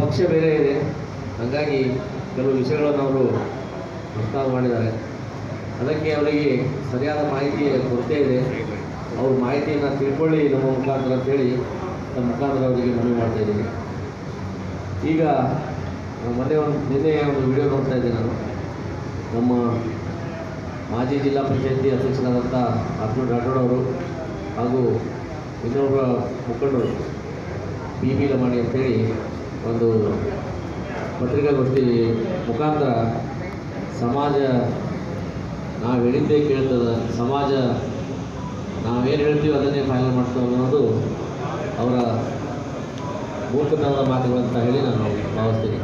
ಪಕ್ಷ ಬೇರೆ ಇದೆ. ಹಾಗಾಗಿ ಕೆಲವು ವಿಷಯಗಳನ್ನು ಅವರು ಪ್ರಸ್ತಾಪ ಮಾಡಿದ್ದಾರೆ. ಅದಕ್ಕೆ ಅವರಿಗೆ ಸರಿಯಾದ ಮಾಹಿತಿ ಕೊರತೆ ಇದೆ. ಅವ್ರ ಮಾಹಿತಿಯನ್ನು ತಿಳ್ಕೊಳ್ಳಿ ನಮ್ಮ ಮುಖಾಂತರ ಅಂತೇಳಿ ನಮ್ಮ ಮುಖಾಂತರ ಅವರಿಗೆ ಮನವಿ ಮಾಡ್ತಾ ಇದ್ದೀನಿ. ಈಗ ಮೊನ್ನೆ ಒಂದು ನಿನ್ನೆ ಒಂದು ವಿಡಿಯೋ ನೋಡ್ತಾ ಇದ್ದೆ ನಾನು. ನಮ್ಮ ಮಾಜಿ ಜಿಲ್ಲಾ ಪಂಚಾಯತಿ ಅಧ್ಯಕ್ಷರಾದಂಥ ಅರ್ಜುನ್ ರಾಠೋಡ್ ಅವರು ಹಾಗೂ ಇನ್ನೊಬ್ಬ ಮುಖಂಡರು ಬಿ ಬಿ ಲಮಾಣಿ ಅಂತೇಳಿ ಒಂದು ಪತ್ರಿಕಾಗೋಷ್ಠಿ ಮುಖಾಂತರ ಸಮಾಜ ನಾವು ಹೇಳಿದ್ದೇ ಕೇಳ್ತದೆ, ಸಮಾಜ ನಾವೇನು ಹೇಳ್ತೀವಿ ಅದನ್ನೇ ಫೈನಲ್ ಮಾಡ್ತೀವಿ ಅನ್ನೋದು ಅವರ ಮೂರ್ಖತನದ ಮಾತುಗಳು ಅಂತ ಹೇಳಿ ನಾನು ಭಾವಿಸ್ತೀನಿ.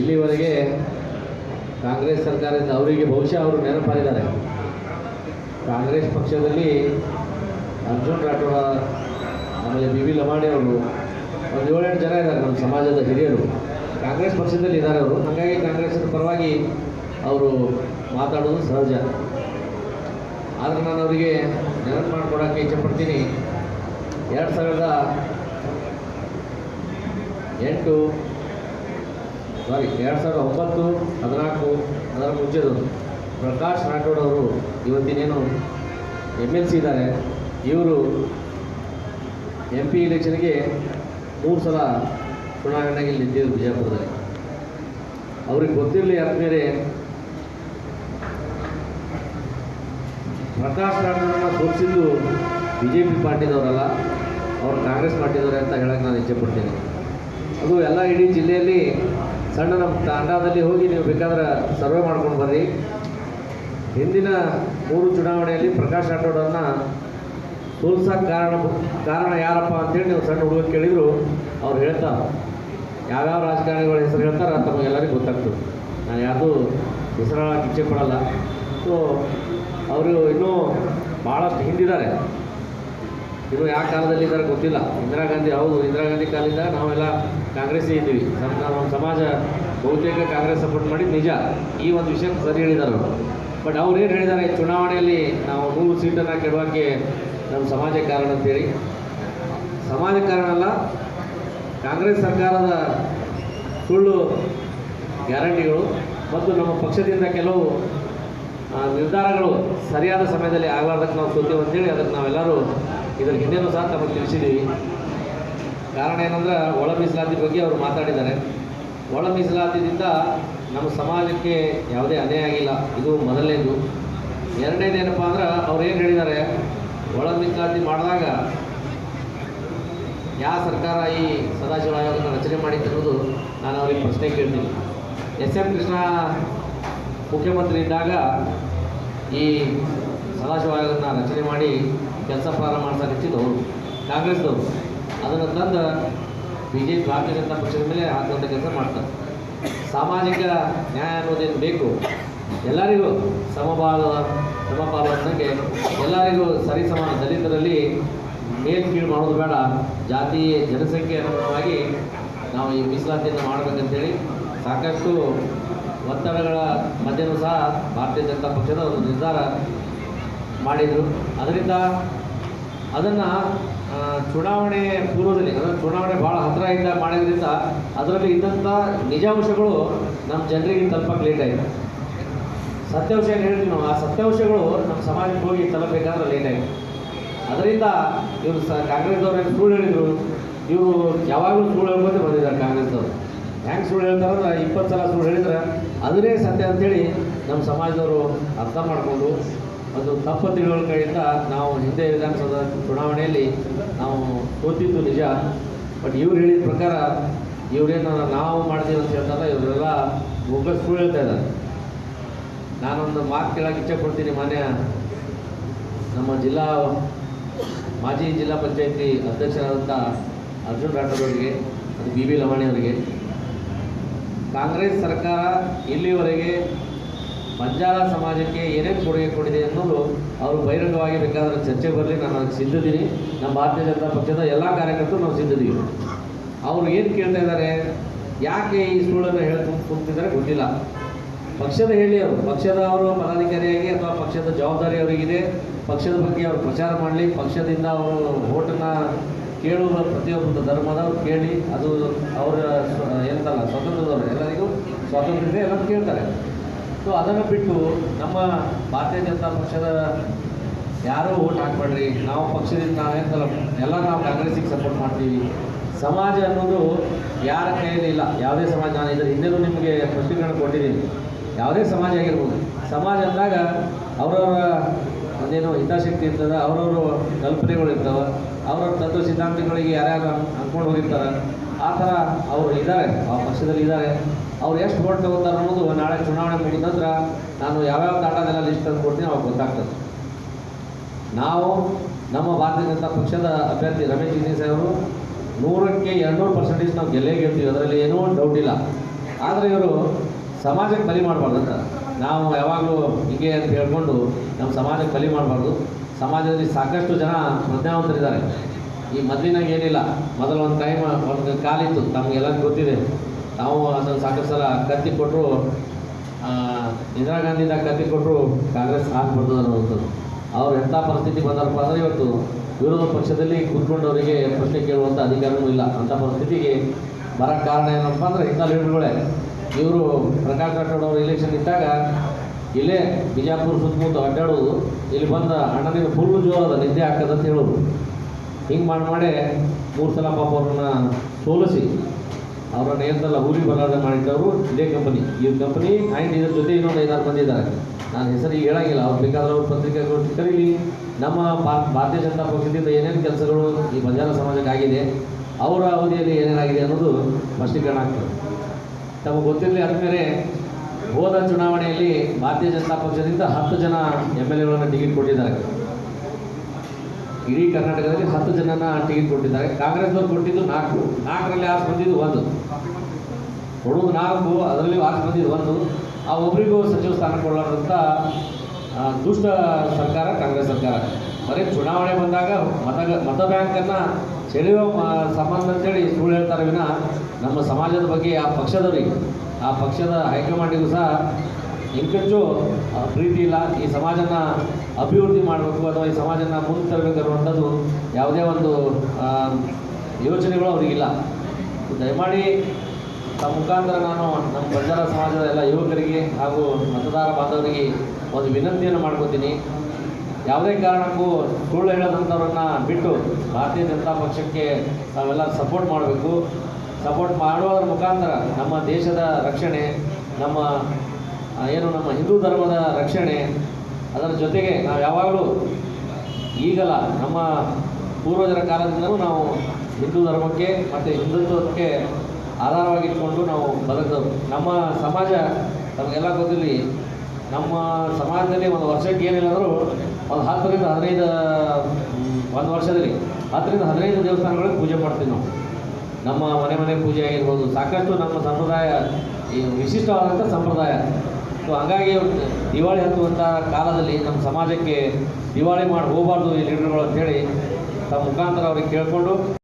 ಇಲ್ಲಿವರೆಗೆ ಕಾಂಗ್ರೆಸ್ ಸರ್ಕಾರದಿಂದ ಅವರಿಗೆ ಬಹುಶಃ ಅವರು ನೆನಪಾಗಿದ್ದಾರೆ. ಕಾಂಗ್ರೆಸ್ ಪಕ್ಷದಲ್ಲಿ ಅರ್ಜುನ್ ರಾಠೋಡ ಆಮೇಲೆ ಬಿ ವಿ ಲಮಾಣಿ ಅವರು ಒಂದು ಏಳೆಂಟು ಜನ ಇದ್ದಾರೆ ನಮ್ಮ ಸಮಾಜದ ಹಿರಿಯರು. ಕಾಂಗ್ರೆಸ್ ಪಕ್ಷದಲ್ಲಿ ಇದ್ದಾರೆ ಅವರು. ಹಾಗಾಗಿ ಕಾಂಗ್ರೆಸ್ನ ಪರವಾಗಿ ಅವರು ಮಾತಾಡೋದು ಸಹಜ. ಆದರೆ ನಾನು ಅವರಿಗೆ ನೆನಪು ಮಾಡಿಕೊಡೋಕ್ಕೆ ಇಚ್ಛಪಡ್ತೀನಿ. ಎರಡು ಸಾವಿರದ ಎಂಟು, ಸಾರಿ, ಎರಡು ಸಾವಿರದ ಒಂಬತ್ತು, ಹದಿನಾಲ್ಕು, ಅದರ ಮುಂಚೆದು ಪ್ರಕಾಶ್ ರಾಠೋಡ್ ಅವರು ಇವತ್ತಿನೇನು ಎಂ ಎಲ್ ಸಿ ಇದ್ದಾರೆ. ಇವರು ಎಂ ಪಿ ಇಲೆಕ್ಷನ್ಗೆ ಮೂರು ಸಲ ಚುನಾವಣೆಗೆ ನಿಂತಿದ್ರು ಬಿಜಾಪುರದಲ್ಲಿ. ಅವ್ರಿಗೆ ಗೊತ್ತಿರಲಿ ಆದಮೇಲೆ ಪ್ರಕಾಶ್ ರಾಠೋಡನ್ನ ಸೋಲಿಸಿದ್ದು ಬಿ ಜೆ ಪಿ ಪಾರ್ಟಿದವರಲ್ಲ, ಅವ್ರು ಕಾಂಗ್ರೆಸ್ ಪಾರ್ಟಿದವರೇ ಅಂತ ಹೇಳಕ್ಕೆ ನಾನು ಇಚ್ಛೆಪಡ್ತೀನಿ ಅದು ಎಲ್ಲ ಇಡೀ ಜಿಲ್ಲೆಯಲ್ಲಿ ಸಣ್ಣ ನಮ್ಮ ತಾಂಡಾದಲ್ಲಿ ಹೋಗಿ ನೀವು ಬೇಕಾದ್ರೆ ಸರ್ವೆ ಮಾಡ್ಕೊಂಡು ಬರ್ರಿ. ಹಿಂದಿನ ಮೂರು ಚುನಾವಣೆಯಲ್ಲಿ ಪ್ರಕಾಶ್ ರಾಠೋಡನ್ನ ಸೋಲ್ಸಕ್ಕೆ ಕಾರಣ ಕಾರಣ ಯಾರಪ್ಪ ಅಂತೇಳಿ ನೀವು ಸಣ್ಣ ಹುಡುಗ ಕೇಳಿದ್ರು, ಅವ್ರು ಹೇಳ್ತಾರೆ. ಯಾವ್ಯಾವ ರಾಜಕಾರಣಿಗಳ ಹೆಸರು ಹೇಳ್ತಾರೆ ತಮಗೆಲ್ಲರಿಗೂ ಗೊತ್ತಾಗ್ತದೆ. ನಾನು ಯಾವುದು ಹೆಸರು ಇಚ್ಛೆ ಪಡಲ್ಲ ಸೊ ಅವರು ಇನ್ನೂ ಭಾಳಷ್ಟು ಹಿಂದಿದ್ದಾರೆ. ಇನ್ನು ಯಾವ ಕಾಲದಲ್ಲಿ ಇದ್ದಾರೆ ಗೊತ್ತಿಲ್ಲ. ಇಂದಿರಾ ಗಾಂಧಿ ಹೌದು, ಇಂದಿರಾ ಗಾಂಧಿ ಕಾಲದಿಂದ ನಾವೆಲ್ಲ ಕಾಂಗ್ರೆಸ್ಸೇ ಇದ್ದೀವಿ. ನಮ್ಮ ಸಮಾಜ ಬಹುತೇಕ ಕಾಂಗ್ರೆಸ್ ಸಪೋರ್ಟ್ ಮಾಡಿ ನಿಜ. ಈ ಒಂದು ವಿಷಯ ಸರಿ ಹೇಳಿದ್ದಾರೆ ಬಟ್ ಅವ್ರು ಏನು ಹೇಳಿದ್ದಾರೆ ಚುನಾವಣೆಯಲ್ಲಿ ನಾವು ನೂರು ಸೀಟನ್ನು ಕೆಡೋಕ್ಕೆ ನಮ್ಮ ಸಮಾಜ ಕಾರಣ ಅಂತೇಳಿ. ಸಮಾಜ ಕಾರಣ ಅಲ್ಲ, ಕಾಂಗ್ರೆಸ್ ಸರ್ಕಾರದ ಸುಳ್ಳು ಗ್ಯಾರಂಟಿಗಳು ಮತ್ತು ನಮ್ಮ ಪಕ್ಷದಿಂದ ಕೆಲವು ನಿರ್ಧಾರಗಳು ಸರಿಯಾದ ಸಮಯದಲ್ಲಿ ಆಗಲಾರ್ದಕ್ಕೆ ನಾವು ಸೋತೇವೆ ಅಂತೇಳಿ ಅದಕ್ಕೆ ನಾವೆಲ್ಲರೂ ಇದರ ಹಿಂದೆನೂ ಸಹ ತಮಗೆ ತಿಳಿಸಿದ್ದೀವಿ. ಕಾರಣ ಏನಂದ್ರೆ, ಒಳ ಮೀಸಲಾತಿ ಬಗ್ಗೆ ಅವರು ಮಾತಾಡಿದ್ದಾರೆ. ಒಳ ಮೀಸಲಾತಿಯಿಂದ ನಮ್ಮ ಸಮಾಜಕ್ಕೆ ಯಾವುದೇ ಅನ್ಯಾಯ ಆಗಿಲ್ಲ. ಇದು ಮೊದಲನೇದು. ಎರಡನೇದು ಏನಪ್ಪ ಅಂದ್ರೆ, ಅವ್ರು ಒಳ ಮೀಸಲಾತಿ ಮಾಡಿದಾಗ ಯಾವ ಸರ್ಕಾರ ಈ ಸದಾಶಿವ ಆಯೋಗನ ರಚನೆ ಅನ್ನೋದು ನಾನು ಅವ್ರಿಗೆ ಪ್ರಶ್ನೆ ಕೇಳ್ತೀನಿ. ಎಸ್ ಎಂ ಕೃಷ್ಣ ಮುಖ್ಯಮಂತ್ರಿ ಇದ್ದಾಗ ಈ ಸದಾಶಿವ ಆಯೋಗನ ರಚನೆ ಮಾಡಿ ಕೆಲಸ ಪ್ರಾರಂಭ ಹಚ್ಚಿದ್ದು ಕಾಂಗ್ರೆಸ್ದವರು ಅದನ್ನು ತಂದು ಬಿ ಜೆ ಪಿ ಭಾರತೀಯ ಜನತಾ ಪಕ್ಷದ ಮೇಲೆ ಹಾಕುವಂಥ ಕೆಲಸ ಮಾಡ್ತಾರೆ. ಸಾಮಾಜಿಕ ನ್ಯಾಯ ಅನ್ನೋದೇನು ಬೇಕು? ಎಲ್ಲರಿಗೂ ಸಮಪಾಲ ಸಮಪಾಲು ಅಂದಂಗೆ ಎಲ್ಲರಿಗೂ ಸರಿಸಮಾನ ದಲಿತರಲ್ಲಿ ಮೇಲ್ ಕೀಳು ಮಾಡೋದು ಬೇಡ. ಜಾತಿ ಜನಸಂಖ್ಯೆ ಅನುಗುಣವಾಗಿ ನಾವು ಈ ಮೀಸಲಾತಿಯನ್ನು ಮಾಡಬೇಕಂತೇಳಿ ಸಾಕಷ್ಟು ಒತ್ತಡಗಳ ಮಧ್ಯನೂ ಸಹ ಭಾರತೀಯ ಜನತಾ ಪಕ್ಷದ ಒಂದು ನಿರ್ಧಾರ ಮಾಡಿದರು. ಅದರಿಂದ ಅದನ್ನು ಚುನಾವಣೆ ಪೂರ್ವದಲ್ಲಿ, ಅಂದರೆ ಚುನಾವಣೆ ಭಾಳ ಹತ್ತಿರ ಇದ್ದ ಮಾಡಿದ್ರಿಂದ ಅದರಲ್ಲಿ ಇದ್ದಂಥ ನಿಜಾಂಶಗಳು ನಮ್ಮ ಜನರಿಗೆ ತಲುಪಕ್ಕೆ ಲೇಟ್ ಆಯಿತು. ಸತ್ಯಾಂಶ ಏನು ಹೇಳ್ತೀವಿ ನಾವು, ಆ ಸತ್ಯಾಂಶಗಳು ನಮ್ಮ ಸಮಾಜಕ್ಕೆ ಹೋಗಿ ತಲುಪಬೇಕಾದ್ರೆ ಲೇಟ್ ಆಯಿತು. ಅದರಿಂದ ಇವರು ಸ, ಕಾಂಗ್ರೆಸ್ದವ್ರು ಏನು ಸುಳ್ಳು ಹೇಳಿದರು? ಇವರು ಯಾವಾಗಲೂ ಸುಳ್ಳು ಹೇಳ್ಬೋದು ಬಂದಿದ್ದಾರೆ ಕಾಂಗ್ರೆಸ್ದವರು. ಹೆಂಗೆ ಸುಳ್ಳು ಹೇಳ್ತಾರಂದ್ರೆ ಇಪ್ಪತ್ತು ಸಲ ಸುಳ್ಳು ಹೇಳಿದ್ರೆ ಅದನ್ನೇ ಸತ್ಯ ಅಂತೇಳಿ ನಮ್ಮ ಸಮಾಜದವರು ಅರ್ಥ ಮಾಡಿಕೊಂಡು ಅದು ತಪ್ಪು ತಿಳುವಳಿಕೆಯಿಂದ ನಾವು ಹಿಂದೆ ವಿಧಾನಸೌಧ ಚುನಾವಣೆಯಲ್ಲಿ ನಾವು ಸೋತಿದ್ದು ನಿಜ. ಬಟ್ ಇವ್ರು ಹೇಳಿದ ಪ್ರಕಾರ ಇವರೇನು ನಾವು ಮಾಡ್ತೀವಿ ಅಂತ ಹೇಳ್ತಾರೆ ಇವರೆಲ್ಲ ಒಬ್ಬ ಸುಳ್ಳು ಹೇಳ್ತಾ ಇದ್ದಾರೆ. ನಾನೊಂದು ಮಾತು ಕೇಳೋಕೆ ಇಚ್ಛೆ ಕೊಡ್ತೀನಿ ಮಾನ್ಯ. ನಮ್ಮ ಜಿಲ್ಲಾ ಮಾಜಿ ಜಿಲ್ಲಾ ಪಂಚಾಯತಿ ಅಧ್ಯಕ್ಷರಾದಂಥ ಅರ್ಜುನ್ ರಾಠೋಡ್ ಅವರಿಗೆ ಅದು ಬಿ ಬಿ ಲಮಾಣಿ ಅವರಿಗೆ. ಕಾಂಗ್ರೆಸ್ ಸರ್ಕಾರ ಇಲ್ಲಿವರೆಗೆ ಬಂಜಾರ ಸಮಾಜಕ್ಕೆ ಏನೇನು ಕೊಡುಗೆ ಕೊಡಿದೆ ಅನ್ನೋದು ಅವರು ಬಹಿರಂಗವಾಗಿ ಬೇಕಾದ್ರೆ ಚರ್ಚೆ ಬರಲಿ, ನಾನು ಅದಕ್ಕೆ ಸಿದ್ಧದೀನಿ. ನಮ್ಮ ಭಾರತೀಯ ಜನತಾ ಪಕ್ಷದ ಎಲ್ಲ ಕಾರ್ಯಕರ್ತರು ನಾವು ಸಿದ್ಧದೀವಿ. ಅವರು ಏನು ಕೇಳ್ತಾ ಇದ್ದಾರೆ, ಯಾಕೆ ಈ ಸುಳ್ಳನ್ನು ಹೇಳ್ಕೊಂಡು ಕೂತಿದ್ದಾರೆ ಗೊತ್ತಿಲ್ಲ. ಪಕ್ಷದ ಹೇಳಿ ಅವರು ಪಕ್ಷದ ಅವರು ಪದಾಧಿಕಾರಿಯಾಗಿ ಅಥವಾ ಪಕ್ಷದ ಜವಾಬ್ದಾರಿ ಅವರಿಗಿದೆ, ಪಕ್ಷದ ಬಗ್ಗೆ ಅವರು ಪ್ರಚಾರ ಮಾಡಲಿ, ಪಕ್ಷದಿಂದ ಅವರು ಓಟನ್ನು ಕೇಳುವ ಪ್ರತಿಯೊಬ್ಬರು ಧರ್ಮದ ಕೇಳಿ, ಅದು ಅವರ ಏನಂತಲ್ಲ ಸ್ವತಂತ್ರದವರು ಎಲ್ಲರಿಗೂ ಸ್ವಾತಂತ್ರ್ಯ ಇದೆ ಎಲ್ಲರೂ ಕೇಳ್ತಾರೆ. ಸೊ ಅದನ್ನು ಬಿಟ್ಟು ನಮ್ಮ ಭಾರತೀಯ ಜನತಾ ಪಕ್ಷದ ಯಾರೂ ಓಟ್ ಹಾಕ್ಬೇಡ್ರಿ, ನಾವು ಪಕ್ಷದಿಂದ ನಾವು ನಾವೇಂತಲ್ಲ ಎಲ್ಲ ನಾವು ಕಾಂಗ್ರೆಸ್ಸಿಗೆ ಸಪೋರ್ಟ್ ಮಾಡ್ತೀವಿ. ಸಮಾಜ ಅನ್ನೋದು ಯಾರ ಕೈಯಲ್ಲಿ ಇಲ್ಲ, ಯಾವುದೇ ಸಮಾಜ ನಾನು ಇದರ ಹಿಂದೆನೂ ನಿಮಗೆ ಸ್ಪಷ್ಟೀಕರಣ ಕೊಟ್ಟಿದ್ದೀನಿ. ಯಾವುದೇ ಸಮಾಜ ಆಗಿರ್ಬೋದು. ಸಮಾಜ ಅಂದಾಗ ಅವರವರ ಒಂದೇನೋ ಹಿತಾಸಕ್ತಿ ಇರ್ತದೆ, ಅವರವರ ಕಲ್ಪನೆಗಳು ಇರ್ತವೆ, ಅವ್ರವ್ರ ತತ್ವ ಸಿದ್ಧಾಂತಗಳಿಗೆ ಯಾರ್ಯಾರು ಅಂದ್ಕೊಂಡು ಹೋಗಿರ್ತಾರೆ. ಆ ಥರ ಅವರು ಇದ್ದಾರೆ ಆ ಪಕ್ಷದಲ್ಲಿ ಇದ್ದಾರೆ ಅವ್ರು ಎಷ್ಟು ಓಟ್ ತಗೋತಾರೆ ಅನ್ನೋದು ನಾಳೆ ಚುನಾವಣೆ ಮುಗಿದ ನಂತರ ನಾನು ಯಾವ್ಯಾವ ತಾಟದೆಲ್ಲ ಲಿಸ್ಟ್ ತಂದು ಕೊಡ್ತೀನಿ ಅವಾಗ ಗೊತ್ತಾಗ್ತದೆ. ನಾವು ನಮ್ಮ ಭಾರತೀಯ ಜನತಾ ಪಕ್ಷದ ಅಭ್ಯರ್ಥಿ ರಮೇಶ್ ಜಿನ್ನಿಸ್ ಅವರು ನೂರಕ್ಕೆ ಎರಡುನೂರು ಪರ್ಸೆಂಟೇಜ್ ನಾವು ಗೆಲ್ಲೇ ಗೆಲ್ತೀವಿ. ಅದರಲ್ಲಿ ಏನೂ ಡೌಟ್ ಇಲ್ಲ. ಆದರೆ ಇವರು ಸಮಾಜಕ್ಕೆ ಬಲಿ ಮಾಡಬಾರ್ದು ಅಂತ. ನಾವು ಯಾವಾಗಲೂ ಹೀಗೆ ಅಂತ ಹೇಳ್ಕೊಂಡು ನಮ್ಮ ಸಮಾಜಕ್ಕೆ ಬಲಿ ಮಾಡಬಾರ್ದು. ಸಮಾಜದಲ್ಲಿ ಸಾಕಷ್ಟು ಜನ ಪ್ರಜ್ಞಾವಂತರಿದ್ದಾರೆ. ಈ ಮೊದಲಿನಾಗ ಏನಿಲ್ಲ. ಮೊದಲು ಒಂದು ಟೈಮ್ ಒಂದು ಕಾಲಿತ್ತು. ತಮಗೆಲ್ಲ ಗೊತ್ತಿದೆ. ನಾವು ಅದನ್ನು ಸಾಕಷ್ಟು ಸಲ ಕತ್ತಿ ಕೊಟ್ಟರು ಇಂದಿರಾ ಗಾಂಧಿಯಿಂದ ಕತ್ತಿ ಕೊಟ್ಟರು ಕಾಂಗ್ರೆಸ್ ಹಾಕ್ಬಾರ್ದು ಅನ್ನೋವಂಥದ್ದು. ಅವ್ರು ಎಂಥ ಪರಿಸ್ಥಿತಿ ಬಂದಾರಪ್ಪ ಅಂದರೆ ಇವತ್ತು ವಿರೋಧ ಪಕ್ಷದಲ್ಲಿ ಕೂತ್ಕೊಂಡವರಿಗೆ ಪ್ರಶ್ನೆ ಕೇಳುವಂಥ ಅಧಿಕಾರವೂ ಇಲ್ಲ. ಅಂಥ ಪರಿಸ್ಥಿತಿಗೆ ಬರೋ ಕಾರಣ ಏನಪ್ಪ ಅಂದರೆ ಇಂಥ ಲೀಡರ್ಗಳೇ ಇವರು ಪ್ರಕಾಶ್ ರಾಠೋಡ್ ಅವರು ಇಲೆಕ್ಷನ್ ಇದ್ದಾಗ ಇಲ್ಲೇ ಬಿಜಾಪುರ ಸುತ್ತಮುತ್ತ ಅಡ್ಡಾಡೋದು. ಇಲ್ಲಿ ಬಂದ ಅಣ್ಣನಿಗೆ ಫುಲ್ ಜೋರದ ನಿದ್ದೆ ಹಾಕದಂತ ಹೇಳೋದು. ಹಿಂಗೆ ಮಾಡಿ ಮಾಡಿ ಮೂರು ಸಲ ಪಾಪ ಅವ್ರನ್ನ ಸೋಲಿಸಿ ಅವರ ಏನಂತಲ್ಲ ಹೂರಿ ಬಲಾದ ಮಾಡಿದ್ದವರು ಇದೇ ಕಂಪನಿ ಈ ಕಂಪನಿ ಆ್ಯಂಡ್ ಇದ್ರ ಜೊತೆ ಇನ್ನೊಂದು ಐದಾರು ಮಂದಿ ಇದ್ದಾರೆ. ನಾನು ಹೆಸರು ಈಗ ಹೇಳಂಗಿಲ್ಲ. ಅವ್ರು ಬೇಕಾದ್ರೆ ಅವ್ರ ಪತ್ರಿಕೆಗಳು ಕರೀಲಿ. ನಮ್ಮ ಭಾರತೀಯ ಜನತಾ ಪಕ್ಷದಿಂದ ಏನೇನು ಕೆಲಸಗಳು ಈ ಬಂಜಾರ ಸಮಾಜಕ್ಕೆ ಆಗಿದೆ, ಅವರ ಅವಧಿಯಲ್ಲಿ ಏನೇನಾಗಿದೆ ಅನ್ನೋದು ಸ್ಪಷ್ಟೀಕರಣ ಆಗ್ತದೆ. ತಮಗೆ ಗೊತ್ತಿರಲಿ ಆದಮೇಲೆ ಹೋದ ಚುನಾವಣೆಯಲ್ಲಿ ಭಾರತೀಯ ಜನತಾ ಪಕ್ಷದಿಂದ ಹತ್ತು ಜನ ಎಂ ಎಲ್ ಎಗಳನ್ನು ಟಿಕೆಟ್ ಕೊಟ್ಟಿದ್ದಾರೆ. ಇಡೀ ಕರ್ನಾಟಕದಲ್ಲಿ ಹತ್ತು ಜನನ ಟಿಕೆಟ್ ಕೊಟ್ಟಿದ್ದಾರೆ. ಕಾಂಗ್ರೆಸ್ನವ್ರು ಕೊಟ್ಟಿದ್ದು ನಾಲ್ಕು. ನಾಲ್ಕರಲ್ಲಿ ಆರು ಬಂದಿದ್ದು ಒಂದು. ಕೊಡುವುದು ನಾಲ್ಕು ಅದರಲ್ಲಿ ಆರು ಬಂದಿದ್ದು ಒಂದು. ಆ ಒಬ್ಬರಿಗೂ ಸಚಿವ ಸ್ಥಾನ ಕೊಡಲಾರ್ದಂಥ ದುಷ್ಟ ಸರ್ಕಾರ ಕಾಂಗ್ರೆಸ್ ಸರ್ಕಾರ. ಬರೀ ಚುನಾವಣೆ ಬಂದಾಗ ಮತ ಮತ ಬ್ಯಾಂಕನ್ನು ಸೆಳೆಯುವ ಸಮಾಜ ಅಂತೇಳಿ ಸುಳ್ಳು ಹೇಳ್ತಾರೆ ವಿನ ನಮ್ಮ ಸಮಾಜದ ಬಗ್ಗೆ ಆ ಪಕ್ಷದವರಿಗೆ, ಆ ಪಕ್ಷದ ಹೈಕಮಾಂಡಿಗೂ ಸಹ ಇಂಕಚ್ಚು ಪ್ರೀತಿ ಇಲ್ಲ. ಈ ಸಮಾಜನ ಅಭಿವೃದ್ಧಿ ಮಾಡಬೇಕು, ಅಥವಾ ಈ ಸಮಾಜನ ಮುಂದೆ ತರಬೇಕು ಅನ್ನುವಂಥದ್ದು ಯಾವುದೇ ಒಂದು ಯೋಚನೆಗಳು ಅವರಿಗಿಲ್ಲ. ದಯಮಾಡಿ ತಮ್ಮ ಮುಖಾಂತರ ನಾನು ನಮ್ಮ ಬಂಜಾರ ಸಮಾಜದ ಎಲ್ಲ ಯುವಕರಿಗೆ ಹಾಗೂ ಮತದಾರ ಬಾಂಧವರಿಗೆ ಒಂದು ವಿನಂತಿಯನ್ನು ಮಾಡ್ಕೋತೀನಿ. ಯಾವುದೇ ಕಾರಣಕ್ಕೂ ಸುಳ್ಳು ಹೇಳೋದಂಥವ್ರನ್ನ ಬಿಟ್ಟು ಭಾರತೀಯ ಜನತಾ ಪಕ್ಷಕ್ಕೆ ನಾವೆಲ್ಲ ಸಪೋರ್ಟ್ ಮಾಡಬೇಕು. ಸಪೋರ್ಟ್ ಮಾಡುವುದರ ಮುಖಾಂತರ ನಮ್ಮ ದೇಶದ ರಕ್ಷಣೆ, ನಮ್ಮ ಏನು ನಮ್ಮ ಹಿಂದೂ ಧರ್ಮದ ರಕ್ಷಣೆ, ಅದರ ಜೊತೆಗೆ ನಾವು ಯಾವಾಗಲೂ ಈಗಲ್ಲ ನಮ್ಮ ಪೂರ್ವಜರ ಕಾಲದಿಂದಲೂ ನಾವು ಹಿಂದೂ ಧರ್ಮಕ್ಕೆ ಮತ್ತು ಹಿಂದುತ್ವಕ್ಕೆ ಆಧಾರವಾಗಿಟ್ಕೊಂಡು ನಾವು ಬದುಕೋದು ನಮ್ಮ ಸಮಾಜ ನಮಗೆಲ್ಲ ಗೊತ್ತಿರಲಿ ನಮ್ಮ ಸಮಾಜದಲ್ಲಿ ಒಂದು ವರ್ಷಕ್ಕೆ ಏನಿಲ್ಲ ಅಂದರೂ ಒಂದು ಹತ್ತರಿಂದ ಹದಿನೈದು ಒಂದು ವರ್ಷದಲ್ಲಿ ಹತ್ತರಿಂದ ಹದಿನೈದು ದೇವಸ್ಥಾನಗಳಿಗೆ ಪೂಜೆ ಮಾಡ್ತೀವಿ ನಾವು. ನಮ್ಮ ಮನೆ ಮನೆ ಪೂಜೆ ಆಗಿರ್ಬೋದು, ಸಾಕಷ್ಟು ನಮ್ಮ ಸಂಪ್ರದಾಯ, ಈ ವಿಶಿಷ್ಟವಾದಂಥ ಸಂಪ್ರದಾಯ. ಸೊ, ಹಾಗಾಗಿ ದಿವಾಳಿ ಹತ್ತುವಂಥ ಕಾಲದಲ್ಲಿ ನಮ್ಮ ಸಮಾಜಕ್ಕೆ ದಿವಾಳಿ ಮಾಡಿ ಹೋಗಬಾರ್ದು ಈ ಲೀಡರ್ಗಳು ಅಂತೇಳಿ ತಮ್ಮ ಮುಖಾಂತರ ಅವ್ರಿಗೆ ಕೇಳಿಕೊಂಡು